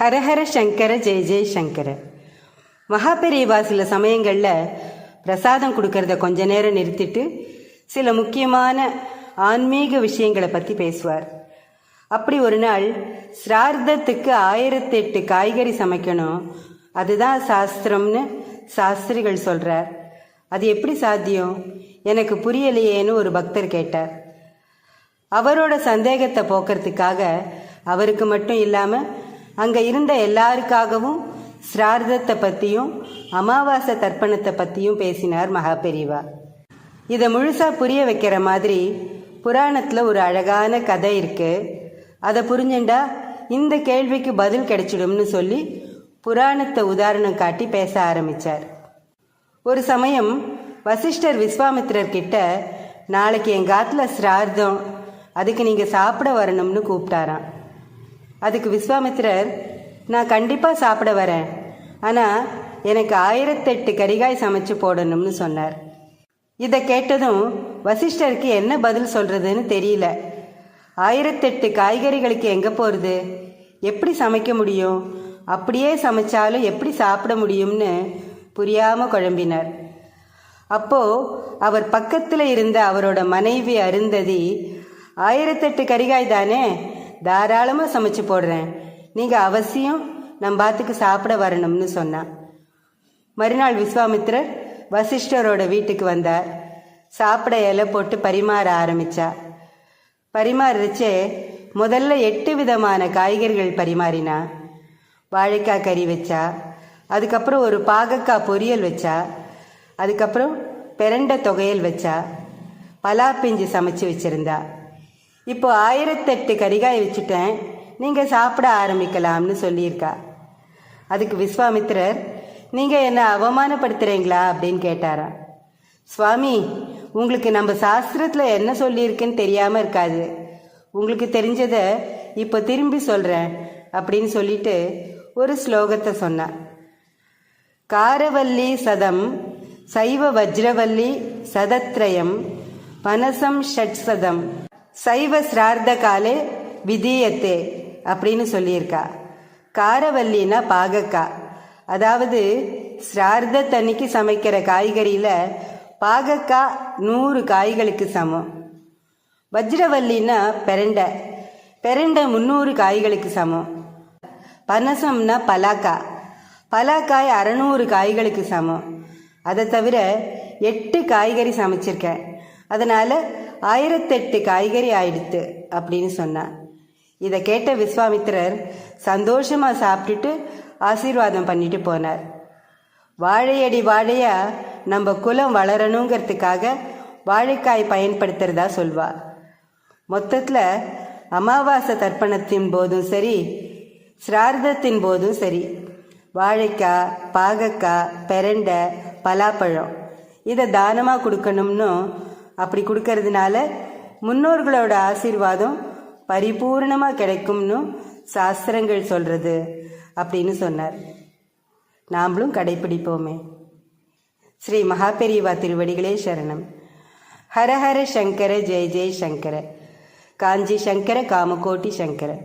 ஹரஹர சங்கர ஜெய ஜெய சங்கர. மகாபெரியவா சில சமயங்களில் பிரசாதம் கொடுக்கறத கொஞ்ச நேரம் நிறுத்திட்டு சில முக்கியமான ஆன்மீக விஷயங்களை பற்றி பேசுவார். அப்படி ஒரு நாள் சிரார்த்தத்துக்கு ஆயிரத்தி எட்டு காய்கறி சமைக்கணும். அதுதான் சாஸ்திரம்னு சாஸ்திரிகள் சொல்கிறார் அது எப்படி சாத்தியம்? எனக்கு புரியலையேன்னு ஒரு பக்தர் கேட்டார். அவரோட சந்தேகத்தை போக்குறதுக்காக அவருக்கு மட்டும் இல்லாமல் அங்கே இருந்த எல்லாருக்காகவும் சிரார்த்தத்தை பற்றியும் அமாவாசை தர்ப்பணத்தை பற்றியும் பேசினார் மகாபெரிவா. இதை முழுசாக புரிய வைக்கிற மாதிரி புராணத்தில் ஒரு அழகான கதை இருக்கு. அதை புரிஞ்சுண்டா இந்த கேள்விக்கு பதில் கிடைச்சிடும்னு சொல்லி புராணத்தை உதாரணம் காட்டி பேச ஆரம்பித்தார் ஒரு சமயம் வசிஷ்டர் விஸ்வாமித்திரர் கிட்ட நாளைக்கு எங்கள் ஆற்றுல சிரார்த்தம் அதுக்கு நீங்கள் சாப்பிட வரணும்னு கூப்பிட்டாராம். அதுக்கு விஸ்வாமித்திரர் நான் கண்டிப்பாக சாப்பிட வரேன். ஆனால் எனக்கு ஆயிரத்தெட்டு கரிகாய் சமைச்சு போடணும்னு சொன்னார். இதை கேட்டதும் வசிஷ்டருக்கு என்ன பதில் சொல்கிறதுன்னு தெரியல. ஆயிரத்தெட்டு காய்கறிகளுக்கு எங்கே போகிறது எப்படி சமைக்க முடியும்? அப்படியே சமைச்சாலும் எப்படி சாப்பிட முடியும்னு புரியாமல் குழம்பினார். அப்போ அவர் பக்கத்தில் இருந்த அவரோட மனைவி அருந்ததி ஆயிரத்தெட்டு கரிகாய் தானே? தாராளமாக சமைச்சு போடுறேன். நீங்கள் அவசியம் நம் பாத்துக்கு சாப்பிட வரணும்னு சொன்னான் மறுநாள் விஸ்வாமித்ரர் வசிஷ்டரோட வீட்டுக்கு வந்தார். சாப்பிட இலை போட்டு பரிமாற ஆரம்பிச்சா பரிமாறிச்சே முதல்ல எட்டு விதமான காய்கறிகள் பரிமாறினா. வாழைக்காய் கறி வச்சா அதுக்கப்புறம் ஒரு பாகக்காய் பொரியல் வச்சா அதுக்கப்புறம் பெரண்டை தொகையல் வச்சா பலாப்பிஞ்சு சமைச்சு வச்சிருந்தா. இப்போ ஆயிரத்தெட்டு கரிகாய் வச்சுட்டேன். நீங்கள் சாப்பிட ஆரம்பிக்கலாம்னு சொல்லியிருக்கா. அதுக்கு விஸ்வாமித்திரர் நீங்கள் என்ன அவமானப்படுத்துகிறீங்களா அப்படின்னு கேட்டாரா. சுவாமி உங்களுக்கு நம்ம சாஸ்திரத்தில் என்ன சொல்லியிருக்குன்னு தெரியாமல் இருக்காது. உங்களுக்கு தெரிஞ்சதை இப்போ திரும்பி சொல்கிறேன் அப்படின்னு சொல்லிட்டு ஒரு ஸ்லோகத்தை சொன்னான் காரவல்லி சதம் சைவ வஜ்ரவல்லி சதத்ரயம் பனசம் ஷட்சதம் சைவ சிரார்த்த காலே விதீயத்தே அப்படின்னு சொல்லியிருக்கா. காரவல்லினா பாகக்கா. அதாவது சிரார்த்த தண்ணிக்கு சமைக்கிற காய்கறியில் பாகக்கா நூறு காய்களுக்கு சமம். வஜ்ரவல்லின்னா பெரண்டை. பெரண்டை முந்நூறு காய்களுக்கு சமம். பனசம்னா பலாக்காய் பலாக்காய் அறநூறு காய்களுக்கு சமம். அதை தவிர எட்டு காய்கறி சமைச்சிருக்கேன். அதனால் ஆயிரத்தெட்டு காய்கறி ஆயிடுத்து அப்படின்னு சொன்னான் இதை கேட்ட விஸ்வாமித்திரர் சந்தோஷமாக சாப்பிட்டுட்டு ஆசீர்வாதம் பண்ணிட்டு போனார். வாழையடி வாழையா நம்ம குலம் வளரணுங்கிறதுக்காக வாழைக்காய் பயன்படுத்துறதா சொல்வா. மொத்தத்தில் அமாவாசை தர்ப்பணத்தின் போதும் சரி சிரார்த்தத்தின் போதும் சரி வாழைக்காய் பாகக்காய் பெரண்டை பலாப்பழம் இதை தானமாக கொடுக்கணும்னு அப்படி கொடுக்கறதுனால முன்னோர்களோட ஆசீர்வாதம் பரிபூர்ணமாக கிடைக்கும்னு சாஸ்திரங்கள் சொல்கிறது அப்படின்னு சொன்னார். நாமளும் கடைப்பிடிப்போமே ஸ்ரீ மகாபெரிவா திருவடிகளே சரணம். ஹரஹர சங்கர ஜெய ஜெய சங்கர. காஞ்சி சங்கர காமகோட்டி சங்கர.